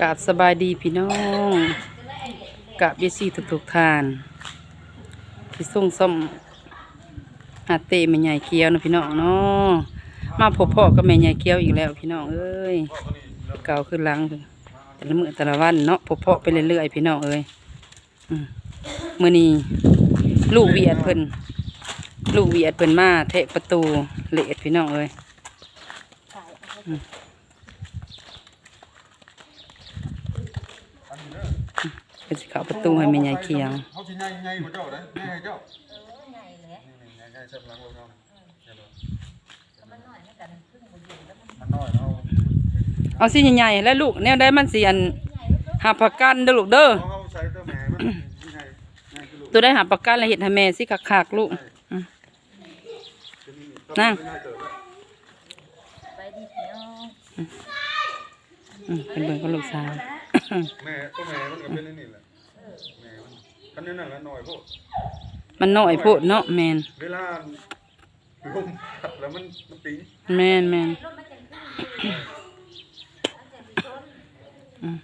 กาบสบายดีพี่น้องกับเยซี่ทุกๆทานที่ส่งส้มหาเตะแม่ใหญ่เกี้ยวนะพี่น้องเนาะมาพบพ่อกับแม่ใหญ่เกี้ยวอีกแล้วพี่น้องเอ้ยเก่าขึ้นลังแต่ละมือแต่ละวันเนาะพบพ่อไปเรื่อยๆพี่น้องเอ้ยอืมมื้อนี้ลูกเวียดเพิ่นลูกเวียดเพิ่นมาเทะประตูเลดพี่น้องเอ้ย เป็นสิเข้าประตูให้แม่ใหญ่เคียงเขาสิใหญ่ใหญ่กว่าเจ้าเด้ใหญ่ให้เจ้านี่ๆใหญ่ใหญ่เสร็จหลังลงเนาะมันน้อยเอาเอาสิใหญ่ๆแล้วลูกแนวได้มันสิอันหาประกันเด้อลูกเด้อเอาใส่ตัวแม่มันสิใหญ่ใหญ่คือลูกตัวได้หาประกันแล้วเฮ็ดให้แม่สิคักๆลูกนั่งไปดีเนาะอืมเป็นเบิ่งกับลูกสาว แม่ตัวแม่มันก็เป็นนี่แหละ มันคันนั้นน่ะน้อยพวกมันน้อยโพดเนาะแม่นเวลาลมพัดแล้วมันมันตีแม่นแม่นอืม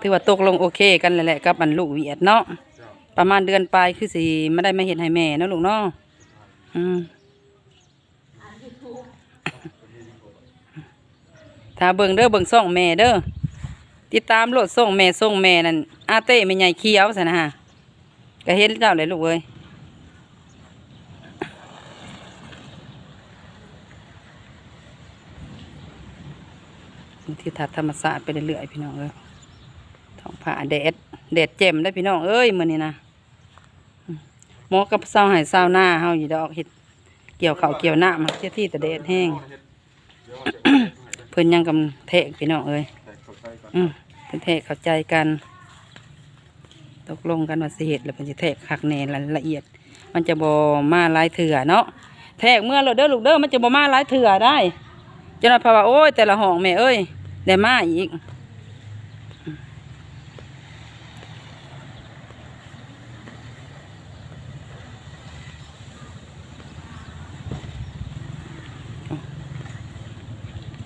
ถือว่าตกลงโอเคกันแล้วแหละกับอันลูกเวียดเนาะเจ้าประมาณเดือนปลายคือสิไม่ได้มาเห็นให้แม่เนาะลูกเนาะอืมถ้าเบิ่งเด้อเบิ่งส่องแม่เด้อ ติดตามโหลดส่งแม่ส่งแม่นั่นอาเต้แม่ใหญ่เขียวซะนะฮะก็เห็นเจ้าเลยลูกเอ้ยที่ทัดธรรมศาสตร์ไปเรื่อยๆพี่น้องเอ้ยท้องผ้าแดดแดดแจ่มได้พี่น้องเอ้ยมือนี้นะหมอกับเศร้าให้เศร้าหน้าเฮาอยู่ดอกเฮ็ดเกี่ยวเข้าเกี่ยวหน้ามาเที่ยที่แต่แดดแห้งเดี๋ยวเอาจะเพิ่นยังกำแทกพี่น้องเอ้ย อืมเพิ่นแทกเข้าใจกัน ตกลงกันว่าสิเฮ็ดแล้วเพิ่นสิแทกคักแน่ละเอียด มันจะบ่มาลายเถื่อเนาะแทกเมื่อเราเด้อลูกเด้อมันจะบ่มาลายเถื่อได้จนว่าเพราว่าโอ้ยแต่ละห้องแม่เอ้ยได้มาอีก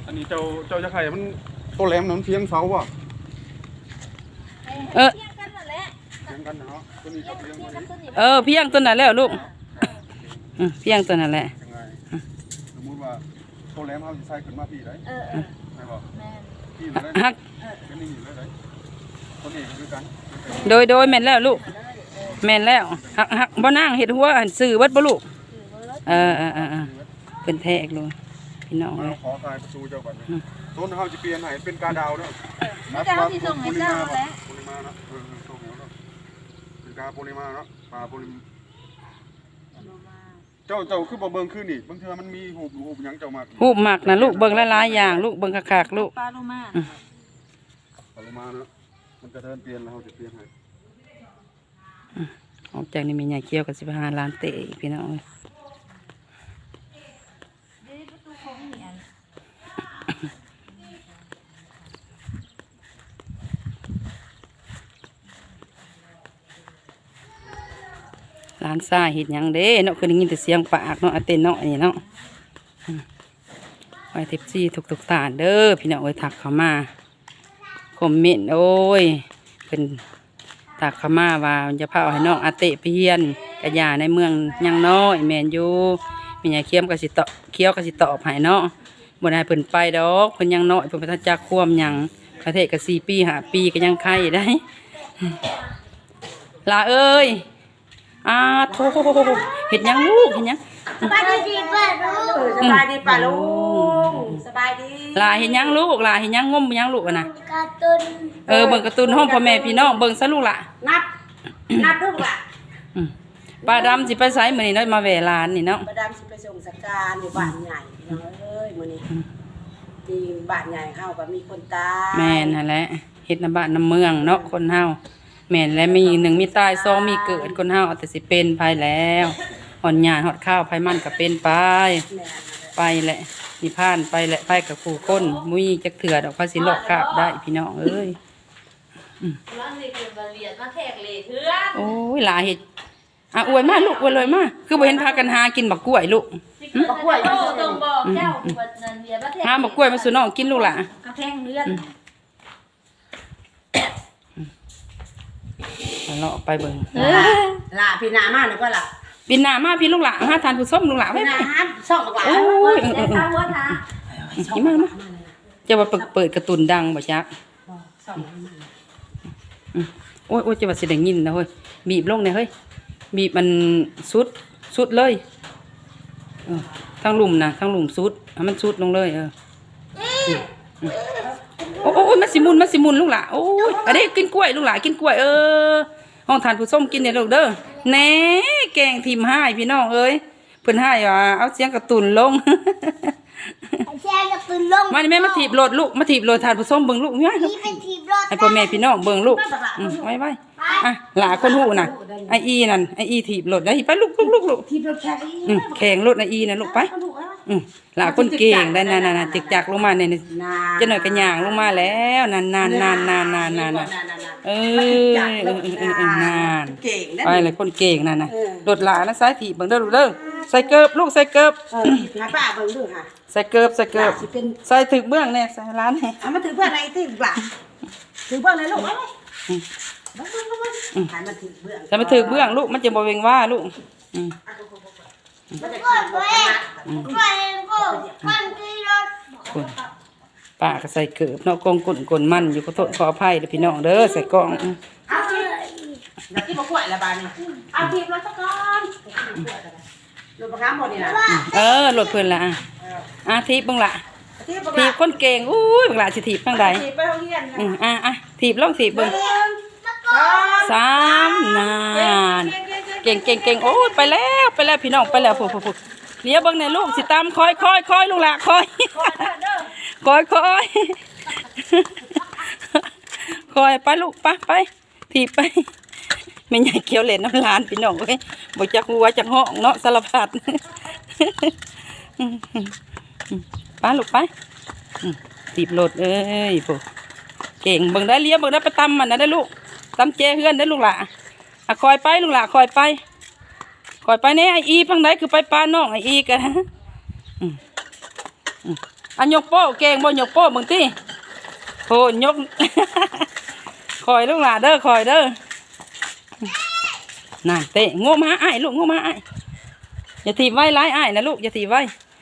อันนี้เจ้าเจ้าจะไข่มัน ตัวแหลมนั้นเพียงเสาอะเออเที่ยงกันนั่นแหละเพียงกันเนาะตัวนี้ก็เพียงเที่ยงไว้กันตัวนี้เออเพียงตัวนั้นแล้วลูกอืมเพียงตัวนั้นแหละยังไงสมมุติว่าตัวแหลมเขาจะใส่ขึ้นมาพี่ได้เออเออไม่บอกแม่นพี่เลยได้ฮักเป็นนี่เลยได้ตัวนี้ก็คือกันโดยโดยแม่นแล้วลูกแม่นแล้วฮักฮักบ่นั่งเฮ็ดหัวอันซื้อเบิดบ่ลูกคือเบิร์ดเออเออเออเออเพิ่นแทกเลยพี่น้องเราเลยขอทายประตูเจ้าก่อนนะ ต้นเขาจะเปลี่ยนให้เป็นกาดาวเนาะไม่เจ้าที่ส่งให้เจ้าแล้วปริมาณเนาะเออส่งแล้วเนาะเป็นกาปริมาณเนาะปลาปริมาเจ้าเจ้าคือบ่เบิ่งขึ้นนี่บางเทื่อมันมีหูบหูบหยังเจ้ามาหูบหมักนะลูกเบิ่งหลายๆอย่างลูกเบิ่งคักๆลูกปลาโลมาปริมาณเนาะมันจะเทินเปลี่ยนแล้วเขาจะเปลี่ยนให้ออกจากนี่มีใหญ่เกี่ยวกับสิบห้าล้านเตะอีกพี่น้องเอ้ย ดีประตูของเหียน ล้านซ่าเห็ดยังเด้เนาะคือได้ยินแต่เสียงปากเนาะอาเต้นเนาะอันนี้เนาะอืมไว้เทปซี่ทุกๆตานเด้อพี่น้องเอ้ยถักเขามาคอมเมนต์โอ้ยเป็นถักเขามาว่าจะพาเอาให้น้องอาเตะไปเฮียนกระยาในเมืองยังน้อยแมนยูมีใหญ่เคี้ยมก็สิตเคี้ยวก็สิตอบให้เนาะบ่ได้ให้เพิ่นไปดอกเพิ่นยังน้อยเพิ่นบ่ทันจักควมยังประเทศก็4ปี5ปีก็ยังไข่ได้ลาเอ้ย อาโทเห็ดหยังลูกเห็ดหยังสบายดีป้าลุงสบายดีป้าลุงสบายดีลาเห็ดหยังลูกลาเห็ดหยังงมหยังลูกอะนะการ์ตูนเออเบิ่งการ์ตูนห้องพ่อแม่พี่น้องเบิ่งซะลูกล่ะนับนับลูกล่ะอืมป้าดำสิไปไสมื้อนี้เนาะมาแหวหลานนี่เนาะประดามสิไปส่งสการอยู่บ้านใหญ่พี่น้องเอ้ยมื้อนี้ที่บ้านใหญ่เฮาก็มีคนตายแม่นหั่นแหละเฮ็ดน้ำบ้านน้ำเมืองเนาะคนเฮา แม่นและมีหนึ่งมีตายสองมีเกิดคนเฮาเอาแต่สิเป็นภายแล้วหอนหยาหอดข้าวภายมันก็เป็นไปแม่ไปแหละนิพพานไปแหละไปกับผู้คนมุ้ยจักเถื่อดอกพระสิหลอกคาบได้พี่น้องเอ้ยร้านนี้คือบาเรียนมาแขกเลยเพื่อนโอ้ยหลายเห็ดอะอวยมาลูกอวยเลยมาคือบ่เห็นพากันหากินบักกล้วยลูกบักกล้วยต้องบอกเจ้าบัดนั้นเรียนมาแขกหาบักกล้วยมาสู่น้องกินลูกล่ะกระแพงเลื่อน เอาเลาะไปเบิ่งล่ะพี่นามาหน่อยก็ล่ะปินหน้ามาพี่ลูกหลานหาทานผู้ส้มลูกหลานไว้พี่นาไว้ฮัทช่องบักหลาโอ้ยเออเออเออหัวทาอีมามาจะว่าเปิดเปิดการ์ตูนดังบ่จักช่องบักหลาโอ้ยโอ้ยจะว่าสิได้ยินนะเฮ้ยบีบลงเนี่ยเฮ้ยบีบมันสุดสุดเลยเออทั้งหลุมนะทั้งหลุมสุดให้มันสุดลงเลยเอออืมอืมโอ้โอ้โอ้ยมันสิมุนมันสิมุนลูกหล่ะโอ้ยอันนี้กินกล้วยลูกหล่ะกินกล้วยเออ ห้องทานผู้ส้มกินเนี่ยลูกเด้อแหน่แกงทีมให้พี่น้องเอ้ยเพิ่นให้ว่าเอาเสียงการ์ตูนลง แช่กับปืนลงมานี่แม่มาถีบรถลูกมาถีบรถทานผู้ส้มเบิ่งลูกเนี่ยนี่เป็นทีมรถให้พ่อแม่พี่น้องเบิ่งลูกอืมไว้ไว้อะหลาคนหูน่ะไออีนั่นไออีถีบรถได้ไปลูกลูกลูกลูกที่รถแค่นี้อืมแข่งรถไออีน่ะลูกไป อืมหลาคนเก่งได้นั่นๆๆจิกจักลงมาเนี่ยนาจะหน่อยกระย่างลงมาแล้วนานๆๆๆๆๆๆเอ้ยเออๆๆๆนานเก่งนะไปเลยคนเก่งนั่นน่ะเออรถหลานะซ้ายถีบเบิ่งเด้อลูกเด้อใส่เกิบลูกใส่เกิบเออหาป้าเบิ่งดูค่ะใส่เกิบใส่เกิบสิเป็นใส่ถึกเบื้องแน่ใส่ร้านให้เอามาถือเพื่อนในที่หลักถือเพื่อนในลูกเอาไว้บ้างบ้างบ้างหันมาถือเบื้องใส่มาถึกเบื้องลูกมันจะบ่เวงว่าลูกอืม มันจะก่ถือนไว้เบื้องก่อนก็มันคือรถคุณป้าก็ใส่เกิบเนาะกงกุนกลมันอยู่ขอโทษขออภัยเด้อพี่น้องเด้อใส่กล่องอืมเอาทีเดี๋ยวที่มาขวดละบาทนี่เอาทีรถตะกอนรถประคามหมดนี่นะเออรถเพิ่นละอะอะทีบเบิ่งละทีบทีบคนเก่งอุ้ยบิ่งละสิถีบทางใดทีไปโรงเรียนอืมอะอะถีบลองถีบเบิ่งสองสามนาน เก่งเก่งเก่งโอ้ยไปแล้วไปแล้วพี่น้องไปแล้วผู้ผู้ผู้เดี๋ยวเบิ่งในลูกสิตามคอยคอยคอยลูกละคอยคอยคอยคอยไปลูกไปไปถีบไปไม่ใหญ่เขียวเหรนน้ำลานพี่น้องเอ้ยบ่จักหัวจักห้องเนาะสารพัดไปลูกไปอืมถีบรถเอ้ยผู้เก่งเบิ่งได้เลี้ยงเบิ่งได้ไปตำมันนะได้ลูกตำเจเฮือนได้ลูกหล่ะ อะคอยไปลูกหล่ะคอยไปคอยไปเนี่ยไออีพังไดคือไปปลาน้องไออีกันอืมอืมอันยกโป้เก่งบ่ยกโป้มึงติโหยกคอยลูกหล่ะเด้อคอยเด้อน่ะเตะโง่มาอ้ายลูกโง่มาอ้ายอย่าถีบไว้ร้ายอ้ายนะลูกอย่าถีบไว้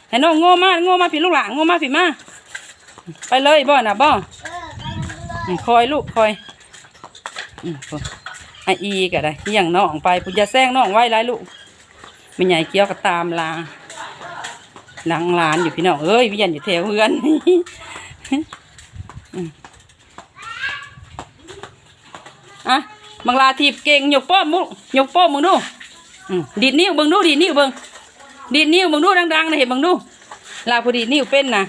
ให้น้องโง่มาโง่มาพี่ลูกหล่ะโง่มาพี่มาไปเลยบ่น่ะบ่เออไปเลยอืมคอยลูกคอยอืมพ อไออีก็ได้เลี้ยงน้องไปปุญญาแซงน้องไว้ไรลูกไม่ใหญ่เกี้ยวก็ตามลาหลังลานอยู่พี่น้องเอ้ยวิญญาณอยู่แถวเฮือนอะบังลาทีบเก่งยกโป้อมุยกโป้มึงดูดีดนิ้วเบิ่งดูดีดนิ้วเบิ่งดีดนิ้วเบิ่งดูดังๆนะเห็นเบิ่งดูลาพอดีดนิ้วเป็นนะ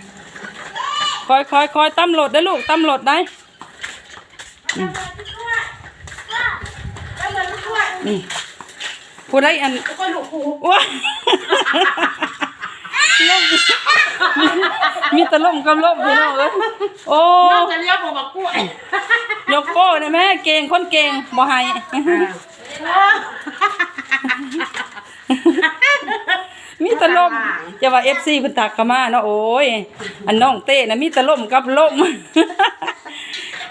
คอยคอยคอยตำรวจได้ลูกตำรวจได้ นี่ผู้ใดอันก็ลูกครูว้าล่มมีแต่ล่มกับล่มพี่น้องเอ้ยโอ้น้องจะเลี้ยวผมมากล้วยยกโป้นะแม่เก่งคนเก่งบ่ให้มีแต่ล่มจะว่า FC เพิ่นตักเข้ามาเนาะโอ้ยอันน้องเต้น่ะมีแต่ล่มกับล่ม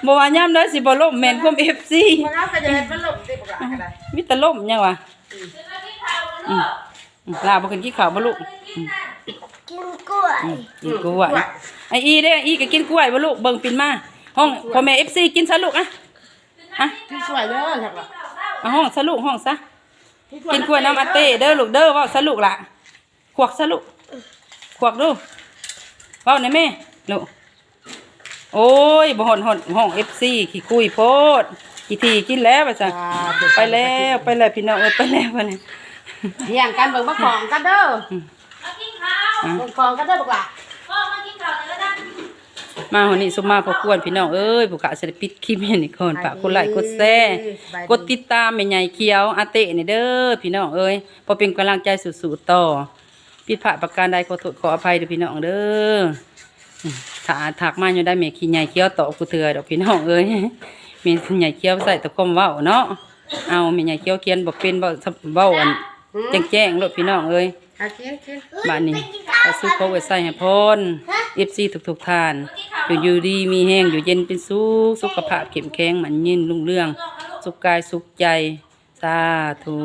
บ่ว่ายามใดสิบ่ล่มแม่นความ FC มันเอาไปจะให้มันหลบ ได้ปะกันอะไรมีแต่ล่มยังวะอืมอืมลาบ่กินขี้ขาวบ่ลูกอืมกินกล้วยอืมกินกล้วยไออีเด้ออีก็กินกล้วยบ่ลูกเบิ่งปินมาห้องพ่อแม่ FC กินซะลูกอะอะพี่สวยเด้อครับเอาห้องซะลูกห้องซะกินกล้วยน้ำอาเต้เด้อลูกเด้อเว้าซะลูกล่ะขวกซะลูกขวกดูเว้าหน่อยแม่ลูกโอ้ยบ่หอนหอนห้อง FC ขี้คุยโพด กี่ทีกินแล้วว่าซะไปแล้วไปแล้วพี่น้องเอ้ยไปแล้วว่านี่เที่ยงกันเบิ่งบักของกันเด้อมากินข้าวเบิ่งของกันเด้อบักหล่ะพ่อมากินข้าวเดี๋ยวนะมาวันนี้สุมาพอควรพี่น้องเอ้ยผู้ขาจะได้ปิดคลิปให้นี่ก่อนฝากกดไลค์กดแชร์กดติดตามแม่ใหญ่เขียวอาเตะนี่เด้อพี่น้องเอ้ยพอเป็นกำลังใจสู้ๆต่อผิดพลาดประการใดขอโทษขออภัยเด้อพี่น้องเด้ออืมถ้าถักมาอยู่ได้แม่ขี้ใหญ่เขียวต่อกูเถื่อดอกพี่น้องเอ้ย แม่ใหญ่เขียวใส่แตะคมเว้าเนาะเอาแม่ใหญ่เขียวเขียนบ่เป็นเว้าเว้าอันแจ้งๆโลดพี่น้องเอ้ยอากินกินบ้านนี้ก็ซื้อเขาไว้ใส่ให้พร FC ทุกๆท่านอยู่อยู่ดีมีแห้งอยู่เย็นเป็นสุขสุขภาพเข้มแข็งมันยืนรุ่งเรือง สุขกายสุขใจสาธุ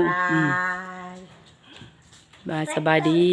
บ๊ายบาอืมยบายสบายดี